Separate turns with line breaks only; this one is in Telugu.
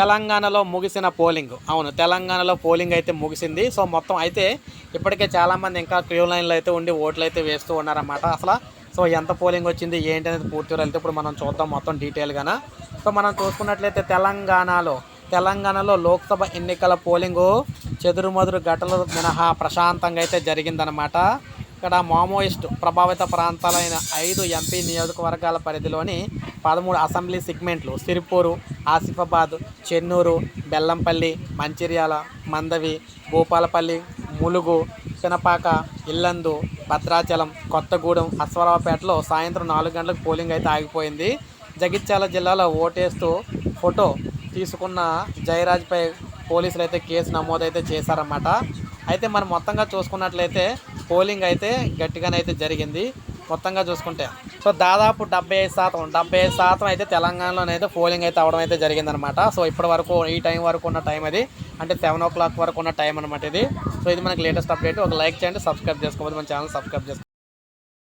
తెలంగాణలో ముగిసిన పోలింగ్. అవును తెలంగాణలో పోలింగ్ అయితే ముగిసింది. సో మొత్తం అయితే ఇప్పటికే చాలామంది ఇంకా క్యూ లైన్లో అయితే ఉండి ఓట్లు అయితే వేస్తూ ఉన్నారన్నమాట. అసలు సో ఎంత పోలింగ్ వచ్చింది ఏంటి అనేది పూర్తి వెళ్తే ఇప్పుడు మనం చూద్దాం మొత్తం డీటెయిల్గాన. సో మనం చూసుకున్నట్లయితే తెలంగాణలో తెలంగాణలో లోక్సభ ఎన్నికల పోలింగు చెదురుమదురు ఘటనలు మినహా ప్రశాంతంగా అయితే జరిగిందనమాట ఇక్కడ మామోయిస్ట్ ప్రభావిత ప్రాంతాలైన ఐదు ఎంపీ నియోజకవర్గాల పరిధిలోని పదమూడు అసెంబ్లీ సెగ్మెంట్లు సిరిపూరు ఆసిఫాబాద్ చెన్నూరు బెల్లంపల్లి మంచిర్యాల మందవి భూపాలపల్లి ములుగు పినపాక ఇల్లందు భద్రాచలం కొత్తగూడెం అశ్వరావుపేటలో సాయంత్రం నాలుగు గంటలకు పోలింగ్ అయితే ఆగిపోయింది. జగిత్యాల జిల్లాలో ఓటేస్తూ ఫోటో తీసుకున్న జయరాజ్పై పోలీసులు అయితే కేసు నమోదైతే చేశారన్నమాట. అయితే మనం మొత్తంగా చూసుకున్నట్లయితే పోలింగ్ అయితే గట్టిగానైతే జరిగింది. మొత్తంగా చూసుకుంటే. సో దాదాపు డెబ్బై ఐదు శాతం డెబ్బై ఐదు శాతం అయితే తెలంగాణలోనైతే పోలింగ్ అయితే అవడం అయితే జరిగిందనమాట. సో ఇప్పటి వరకు ఈ టైం వరకు ఉన్న టైం అది. అంటే సెవెన్ ఓ క్లాక్ వరకు ఉన్న టైం అనమాట ఇది. సో ఇది మనకి లేటెస్ట్ అప్డేట్. ఒక లైక్ చేయండి సబ్స్క్రైబ్ చేసుకోవాలి మన ఛానల్ సబ్స్క్రైబ్ చేసుకోండి